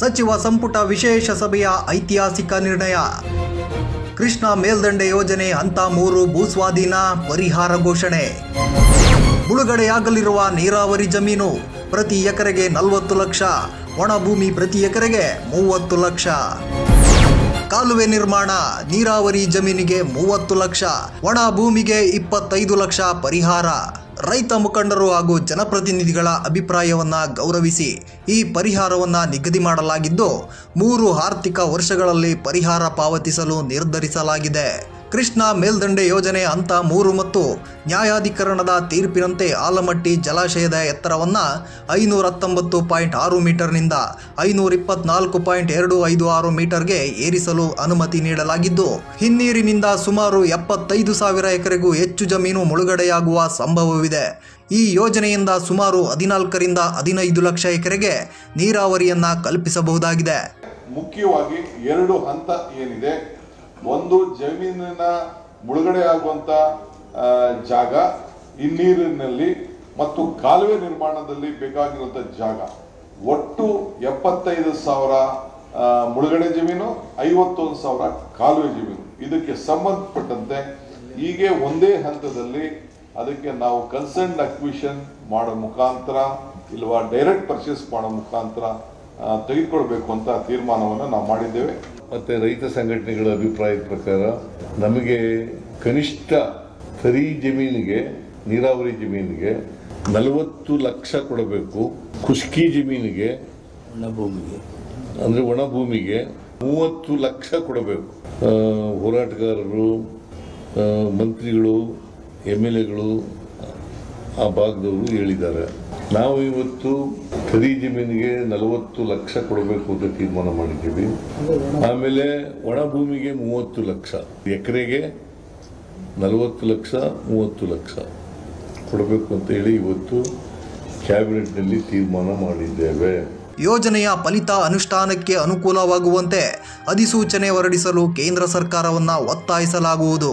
ಸಚಿವ ಸಂಪುಟ ವಿಶೇಷ ಸಭೆಯ ಐತಿಹಾಸಿಕ ನಿರ್ಣಯ. ಕೃಷ್ಣ ಮೇಲ್ದಂಡೆ ಯೋಜನೆ ಹಂತ ಮೂರು ಭೂಸ್ವಾಧೀನ ಪರಿಹಾರ ಘೋಷಣೆ. ಮುಳುಗಡೆಯಾಗಲಿರುವ ನೀರಾವರಿ ಜಮೀನು ಪ್ರತಿ ಎಕರೆಗೆ ನಲವತ್ತು ಲಕ್ಷ, ಒಣ ಭೂಮಿ ಪ್ರತಿ ಎಕರೆಗೆ ಮೂವತ್ತು ಲಕ್ಷ. ಕಾಲುವೆ ನಿರ್ಮಾಣ ನೀರಾವರಿ ಜಮೀನಿಗೆ ಮೂವತ್ತು ಲಕ್ಷ, ಒಣ ಭೂಮಿಗೆ ಇಪ್ಪತ್ತೈದು ಲಕ್ಷ ಪರಿಹಾರ. ರೈತ ಮುಖಂಡರು ಹಾಗೂ ಜನಪ್ರತಿನಿಧಿಗಳ ಅಭಿಪ್ರಾಯವನ್ನ ಗೌರವಿಸಿ ಈ ಪರಿಹಾರವನ್ನ ನಿಗದಿ ಮಾಡಲಾಗಿದ್ದು, ಮೂರು ಆರ್ಥಿಕ ವರ್ಷಗಳಲ್ಲಿ ಪರಿಹಾರ ಪಾವತಿಸಲು ನಿರ್ಧರಿಸಲಾಗಿದೆ. ಕೃಷ್ಣ ಮೇಲ್ದಂಡೆ ಯೋಜನೆ ಹಂತ ಮೂರು ಮತ್ತು ನ್ಯಾಯಾಧಿಕರಣದ ತೀರ್ಪಿನಂತೆ ಆಲಮಟ್ಟಿ ಜಲಾಶಯದ ಎತ್ತರವನ್ನು ಐನೂರ ಹತ್ತೊಂಬತ್ತು ಪಾಯಿಂಟ್ ಆರು ಮೀಟರ್ನಿಂದ ಐನೂರ ಇಪ್ಪತ್ನಾಲ್ಕು ಪಾಯಿಂಟ್ ಎರಡು ಐದು ಆರು ಮೀಟರ್ಗೆ ಏರಿಸಲು ಅನುಮತಿ ನೀಡಲಾಗಿದ್ದು, ಹಿನ್ನೀರಿನಿಂದ ಸುಮಾರು ಎಪ್ಪತ್ತೈದು ಸಾವಿರ ಎಕರೆಗೂ ಹೆಚ್ಚು ಜಮೀನು ಮುಳುಗಡೆಯಾಗುವ ಸಂಭವವಿದೆ. ಈ ಯೋಜನೆಯಿಂದ ಸುಮಾರು ಹದಿನಾಲ್ಕರಿಂದ ಹದಿನೈದು ಲಕ್ಷ ಎಕರೆಗೆ ನೀರಾವರಿಯನ್ನು ಕಲ್ಪಿಸಬಹುದಾಗಿದೆ. ಮುಖ್ಯವಾಗಿ ಎರಡು ಹಂತ ಏನಿದೆ. ಒಂದು ಜಮೀನಿನ ಮುಳುಗಡೆ ಆಗುವಂತ ಜಾಗ ಇನ್ನೀರಿನಲ್ಲಿ ಮತ್ತು ಕಾಲುವೆ ನಿರ್ಮಾಣದಲ್ಲಿ ಬೇಕಾಗಿರುವಂತ ಜಾಗ. ಒಟ್ಟು ಎಪ್ಪತ್ತೈದು ಸಾವಿರ ಮುಳುಗಡೆ ಜಮೀನು, ಐವತ್ತೊಂದು ಸಾವಿರ ಕಾಲುವೆ ಜಮೀನು. ಇದಕ್ಕೆ ಸಂಬಂಧಪಟ್ಟಂತೆ ಹೀಗೆ ಒಂದೇ ಹಂತದಲ್ಲಿ ಅದಕ್ಕೆ ನಾವು ಕನ್ಸರ್ನ್ ಅಕ್ವಿಷನ್ ಮಾಡೋ ಮುಖಾಂತರ ಇಲ್ವಾ ಡೈರೆಕ್ಟ್ ಪರ್ಚೇಸ್ ಮಾಡೋ ಮುಖಾಂತರ ತೆಗೆದುಕೊಳ್ಬೇಕು ಅಂತ ತೀರ್ಮಾನವನ್ನು ನಾವು ಮಾಡಿದ್ದೇವೆ. ಮತ್ತು ರೈತ ಸಂಘಟನೆಗಳ ಅಭಿಪ್ರಾಯದ ಪ್ರಕಾರ ನಮಗೆ ಕನಿಷ್ಠ ಖರೀ ಜಮೀನಿಗೆ, ನೀರಾವರಿ ಜಮೀನಿಗೆ ನಲವತ್ತು ಲಕ್ಷ ಕೊಡಬೇಕು. ಖುಷ್ಕಿ ಜಮೀನಿಗೆ ಭೂಮಿಗೆ ಅಂದರೆ ಒಣ ಭೂಮಿಗೆ ಮೂವತ್ತು ಲಕ್ಷ ಕೊಡಬೇಕು. ಹೋರಾಟಗಾರರು ಮಂತ್ರಿಗಳು, ಎಂ ಎಲ್ ಎಗಳು ಆ ಭಾಗದವರು ಹೇಳಿದ್ದಾರೆ. ನಾವು ಇವತ್ತು ಖರೀ ಜಮೀನಿಗೆ ನಲವತ್ತು ಲಕ್ಷ ಕೊಡಬೇಕು ಅಂತ ತೀರ್ಮಾನ ಮಾಡಿದ್ದೀವಿ. ಆಮೇಲೆ ಒಣ ಭೂಮಿಗೆ ಮೂವತ್ತು ಲಕ್ಷ, ಎಕರೆಗೆ ನಲವತ್ತು ಲಕ್ಷ, ಮೂವತ್ತು ಲಕ್ಷ ಕೊಡಬೇಕು ಅಂತ ಹೇಳಿ ಇವತ್ತು ಕ್ಯಾಬಿನೆಟ್ನಲ್ಲಿ ತೀರ್ಮಾನ ಮಾಡಿದ್ದೇವೆ. ಯೋಜನೆಯ ಫಲಿತ ಅನುಷ್ಠಾನಕ್ಕೆ ಅನುಕೂಲವಾಗುವಂತೆ ಅಧಿಸೂಚನೆ ಹೊರಡಿಸಲು ಕೇಂದ್ರ ಸರ್ಕಾರವನ್ನು ಒತ್ತಾಯಿಸಲಾಗುವುದು.